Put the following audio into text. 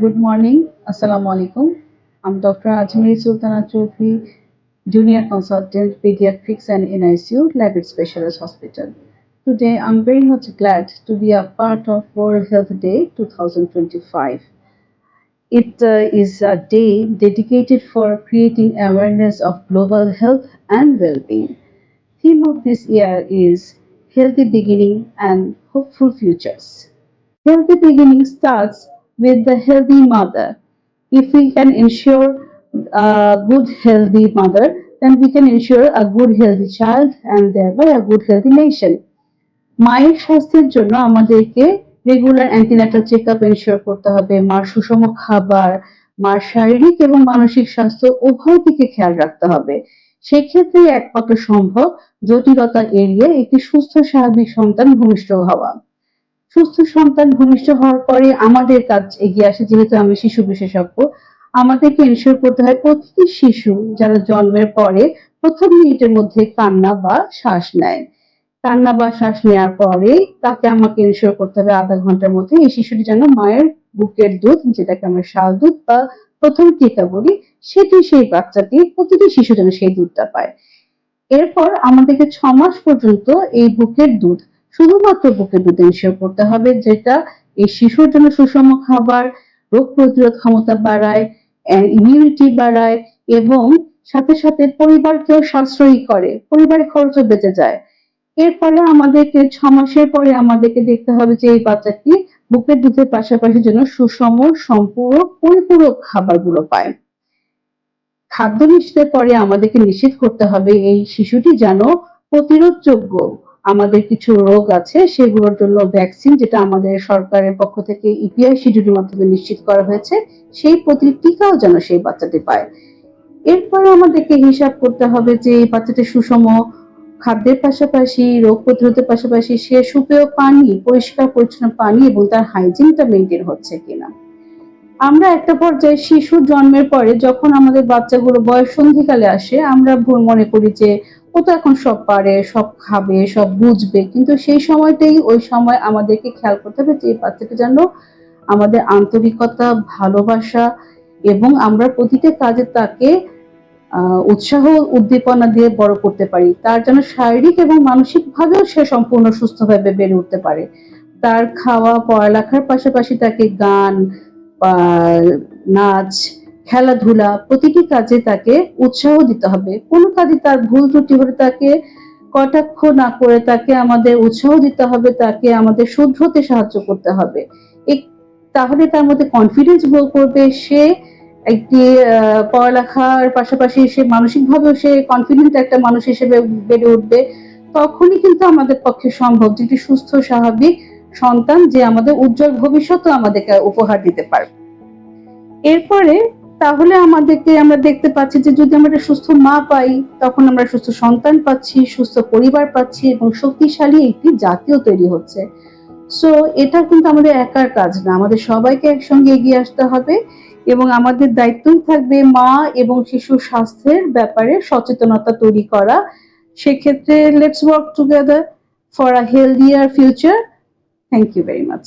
Good morning. Assalamu alaikum. I'm Dr. Ajmeri Sultana Choudhury, Junior Consultant, Pediatrics and NICU, Labit Specialist Hospital. Today, I'm very much glad to be a part of World Health Day 2025. It uh, is a day dedicated for creating awareness of global health and well-being. Theme of this year is Healthy Beginning and Hopeful Futures. Healthy beginning starts with the healthy mother. If we can ensure a good healthy mother, then we can ensure a good healthy child and thereby a good healthy nation. মায়ের স্বাস্থ্যের জন্য আমাদেরকে regular antenatal check up ensure করতে হবে মার সুষম খাবার মার শারীরিক এবং মানসিক স্বাস্থ্য উভয় দিকে খেয়াল রাখতে হবে সেক্ষেত্রে একমাত্র সম্ভব জটিলতা এড়িয়ে একটি সুস্থ স্বাভাবিক সন্তান ভূমিষ্ঠ হওয়া সুস্থ সন্তান ভূমিষ্ঠ হওয়ার পরে আমাদের কাজ এগিয়ে আসে, যেহেতু আমি শিশু বিশেষজ্ঞ। আমাদেরকে এনশিওর করতে হয় প্রতিটি শিশু যারা জন্মের পরে প্রথম মিনিটের মধ্যে কান্না বা শ্বাস নেয়। কান্না বা শ্বাস নেওয়ার পরে তাকে আমাকে এনশিওর করতে হবে আধা ঘণ্টার মধ্যে এই শিশুটি যেন মায়ের বুকের দুধ, যেটাকে আমরা শাল দুধ বা প্রথম টিকা বলি, সেটি সেই বাচ্চাটি প্রতিটি শিশু যেন সেই দুধটা পায়। এরপর আমাদেরকে ছ মাস পর্যন্ত এই বুকের দুধ শুধুমাত্র বুকের দুধ এনশিওর করতে হবে, যেটা এই শিশুর জন্য সুষম খাবার, রোগ প্রতিরোধ ক্ষমতা বাড়ায় ইমিউনিটি বাড়ায়, এবং সাথে সাথে পরিবারকেও সাশ্রয়ী করে, পরিবারের খরচও বেঁচে যায়। এর ফলে আমাদেরকে ছ মাসের পরে আমাদেরকে দেখতে হবে যে এই বাচ্চাটি বুকের দুধের পাশাপাশি যেন সুষম সম্পূরক পরিপূরক খাবারগুলো পায়। খাদ্য নিষেধের পরে আমাদেরকে নিশ্চিত করতে হবে এই শিশুটি যেন প্রতিরোধযোগ্য আমাদের কিছু রোগ আছে, সেগুলোর জন্য ভ্যাকসিন যেটা আমাদের সরকারের পক্ষ থেকে ইপিআই শিডিউলের মাধ্যমে নিশ্চিত করা হয়েছে, সেই প্রতি টিকাও যেন সেই বাচ্চাটি পায়। এরপরে আমাদেরকে হিসাব করতে হবে যে এই বাচ্চাটি সুষম খাদ্যের পাশাপাশি, রোগ প্রতিরোধের পাশাপাশি সে সুপেয় পানি, পরিষ্কার, পরিচ্ছন্ন পানি এবং তার হাইজিনটা মেনটেন হচ্ছে কিনা। আমরা একটা পর্যায়ে শিশু জন্মের পরে যখন আমাদের বাচ্চাগুলো বয়স সন্ধিকালে আসে, আমরা মনে করি যে ও তো এখন সব পারে, সব খাবে, সব বুঝবে। কিন্তু সেই সময়টাই ওই সময় আমাদেরকে খেয়াল করতে হবে যে বাচ্চাটা যেন আমাদের আন্তরিকতা, ভালোবাসা এবং আমরা প্রতিটা কাজে তাকে উৎসাহ, উদ্দীপনা দিয়ে বড় করতে পারি। তার যেন শারীরিক এবং মানসিক ভাবেও সে সম্পূর্ণ সুস্থভাবে বেড়ে উঠতে পারে। তার খাওয়া, পড়ালেখার পাশাপাশি তাকে গান নাচ খেলাধুলা, প্রতিটি কাজে তাকে উৎসাহ দিতে হবে। কোনো কাজে তার ভুল ত্রুটি হলে তাকে কটাক্ষ না করে তাকে আমাদের উৎসাহ দিতে হবে, তাকে আমাদের শুদ্ধতে সাহায্য করতে হবে। তাহলে তার মধ্যে কনফিডেন্স গ্রো করবে। সে একটি পড়ালেখার পাশাপাশি সে মানসিকভাবেও সে কনফিডেন্ট একটা মানুষ হিসেবে বেড়ে উঠবে। তখনই কিন্তু আমাদের পক্ষে সম্ভব যেটি সুস্থ, স্বাভাবিক সন্তান যে আমাদের উজ্জ্বল ভবিষ্যৎও আমাদেরকে উপহার দিতে পারবে। এরপরে তাহলে আমাদেরকে আমরা দেখতে পাচ্ছি যে যদি আমরা সুস্থ মা পাই, তখন আমরা সুস্থ সন্তান পাচ্ছি, সুস্থ পরিবার পাচ্ছি এবং শক্তিশালী একটি জাতীয় তৈরি হচ্ছে। সো এটা কিন্তু আমাদের একার কাজ না। আমাদের সবাইকে একসঙ্গে এগিয়ে আসতে হবে এবং আমাদের দায়িত্বই থাকবে মা এবং শিশুর স্বাস্থ্যের ব্যাপারে সচেতনতা তৈরি করা। সেক্ষেত্রে let's work together for a healthier future thank you very much